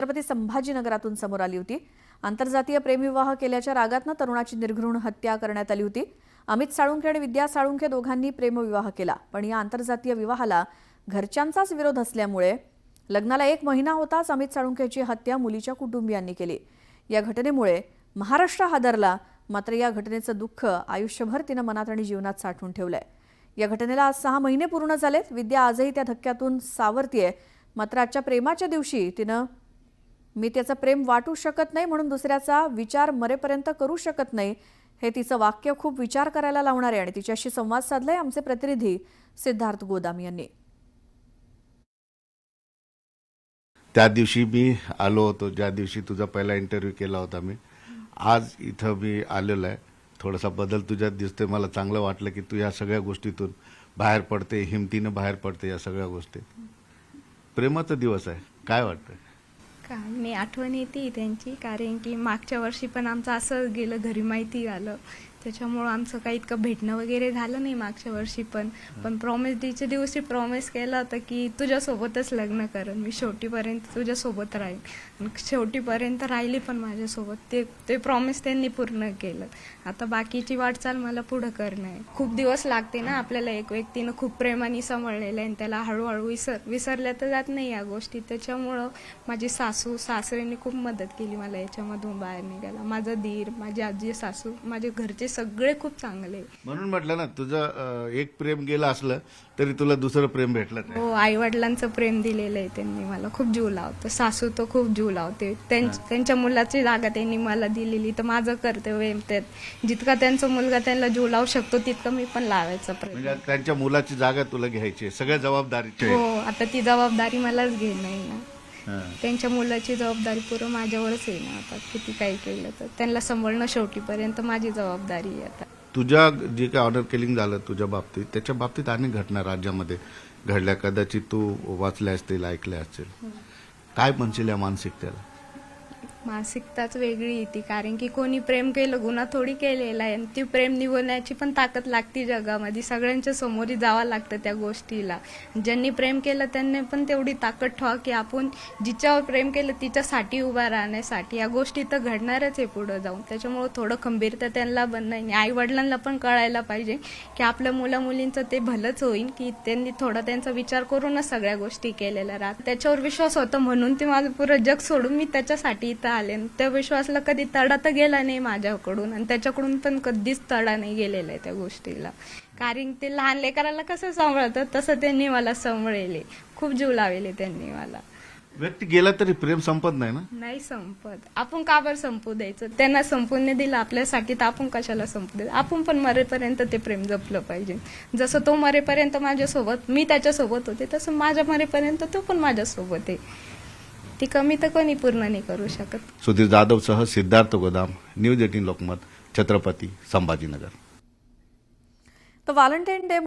छत्रपती संभाजीनगरातून समोर आली होती. आंतरजातीय प्रेमविवाह केल्याच्या रागातनं तरुणाची निर्घृण हत्या करण्यात आली होती. अमित साळुंखे आणि विद्या साळुंखे दोघांनी प्रेमविवाह केला. पण या आंतरजातीय विवाहाला घरच्यांचाच विरोध असल्यामुळे लग्नाला एक महिना होताच अमित साळुंखेची हत्या मुलीच्या कुटुंबियांनी केली. या घटनेमुळे महाराष्ट्र हादरला. मात्र या घटनेचं दुःख आयुष्यभर तिनं मनात आणि जीवनात साठवून ठेवलंय. या घटनेला आज सहा महिने पूर्ण झालेत. विद्या आजही त्या धक्क्यातून सावरतीये. मात्र आजच्या प्रेमाच्या दिवशी तिनं मी त्याचं प्रेम वाटू शकत नाही म्हणून दुसऱ्याचा विचार मरेपर्यंत करू शकत नाही. हे तिचं वाक्य खूप विचार करायला लावणार आहे आणि तिच्याशी संवाद साधलाय आमचे प्रतिनिधी सिद्धार्थ गोदाम यांनी. त्या दिवशी मी आलो होतो. ज्या दिवशी तुझा पहिला इंटरव्ह्यू केला होता मी. आज इथं मी आलेलो आहे. थोडासा बदल तुझ्यात दिसतोय. मला चांगलं वाटलं की तू या सगळ्या गोष्टीतून बाहेर पडते हिमतीनं बाहेर पडते या सगळ्या गोष्टीत. प्रेमाचा दिवस आहे. काय वाटतं काय मी आठवण येते त्यांची. कारण की मागच्या वर्षी पण आमचं असं गेलं घरी माहिती आलं. त्याच्यामुळं आमचं काही इतकं भेटणं वगैरे झालं नाही मागच्या वर्षी पण. पण प्रॉमिस डेच्या दिवशी प्रॉमिस केलं होतं की तुझ्यासोबतच लग्न करेन. मी शेवटीपर्यंत तुझ्यासोबत राहील. शेवटीपर्यंत राहिली पण माझ्यासोबत. ते ते प्रॉमिस त्यांनी पूर्ण केलं. आता बाकीची वाटचाल मला पुढं करणं आहे. खूप दिवस लागते ना आपल्याला एक व्यक्तीनं खूप प्रेमाने सांभाळलेलं आहे आणि त्याला हळूहळू विसर विसरल्या तर जात नाही या गोष्टी. त्याच्यामुळं माझी सासू सासऱ्यांनी खूप मदत केली मला याच्यामधून बाहेर निघायला. माझा दीर माझी आजी सासू माझे घरचे सगळे खूप चांगले. म्हणून म्हटलं ना तुझं एक प्रेम गेलं असलं तरी तुला दुसरं प्रेम भेटलं नाही. हो आई वडिलांचं प्रेम दिलेलं आहे त्यांनी मला. खूप जीव लावतं. सासू तर खूप जीव लावते. त्यांच- त्यांच्या मुलाची जागा त्यांनी मला दिलेली. तर माझं कर्तव्य आहे त्यात. जितका त्यांचा मुलगा त्यांना जीव लावू शकतो तितकं मी पण लावायचा प्रयत्न म्हणजे त्यांच्या मुलाची जागा तुला घ्यायची आहे. सगळ्या जबाबदारीची आहे. हो आता ती जबाबदारी मलाच घेणं आहे ना. त्यांच्या मुलाची जबाबदारी पूर्ण माझ्यावरच आहे ना आता. किती काही केलं तर. त्यांना सांभाळणं शेवटीपर्यंत माझी जबाबदारी आहे आता. तुझ्या जे काही ऑर्डर किलिंग झालं तुझ्या बाबतीत त्याच्या बाबतीत अनेक घटना राज्यामध्ये घडल्या. कदाचित तू वाचल्या असतील ऐकल्या असतील. काय म्हणशील या मानसिकतेला? मानसिकताच वेगळी येते. कारण की कोणी प्रेम केलं गुन्हा थोडी केलेला आहे. आणि ती प्रेम निवडण्याची पण ताकद लागते जगामध्ये. सगळ्यांच्या समोरी जावं लागतं त्या गोष्टीला. ज्यांनी प्रेम केलं त्यांनी पण तेवढी ताकद ठेवा की आपण जिच्यावर प्रेम केलं तिच्यासाठी उभा राहण्यासाठी. या गोष्टी तर घडणारच आहे पुढं जाऊन. त्याच्यामुळं थोडं खंबीरता त्यांना बनणं आणि आई वडिलांना पण कळायला पाहिजे की आपल्या मुलामुलींचं ते भलंच होईल की त्यांनी थोडा त्यांचा विचार करूनच सगळ्या गोष्टी केलेल्या राहत त्याच्यावर विश्वास होता म्हणून ते माझं पुरं जग सोडून मी त्याच्यासाठी इथं आले. त्या विश्वासला कधी तडा तर गेला नाही माझ्याकडून आणि त्याच्याकडून पण कधीच तडा नाही गेलेला आहे त्या गोष्टीला. कारण ते लहान लेकराला कसं सांभाळतं तसं त्यांनी मला सांभाळले. खूप जीव लावले त्यांनी मला. व्यक्ती गेला तरी प्रेम संपत नाही ना? नाही संपत. आपण का बरं संपू द्यायचं? त्यांना संपून नाही दिलं आपल्यासाठी तर आपण कशाला संपू द्यायचं आपण पण मरेपर्यंत ते प्रेम जपलं पाहिजे. जसं तो मरेपर्यंत माझ्यासोबत मी त्याच्यासोबत होते तसं माझ्या मरेपर्यंत तो पण माझ्यासोबत आहे. ती कमी तर कोणी पूर्ण नाही करू शकत. सुधीर जाधवसह सिद्धार्थ गोदाम न्यूज एटीन लोकमत छत्रपती संभाजीनगर. तर व्हॅलेंटाईन डे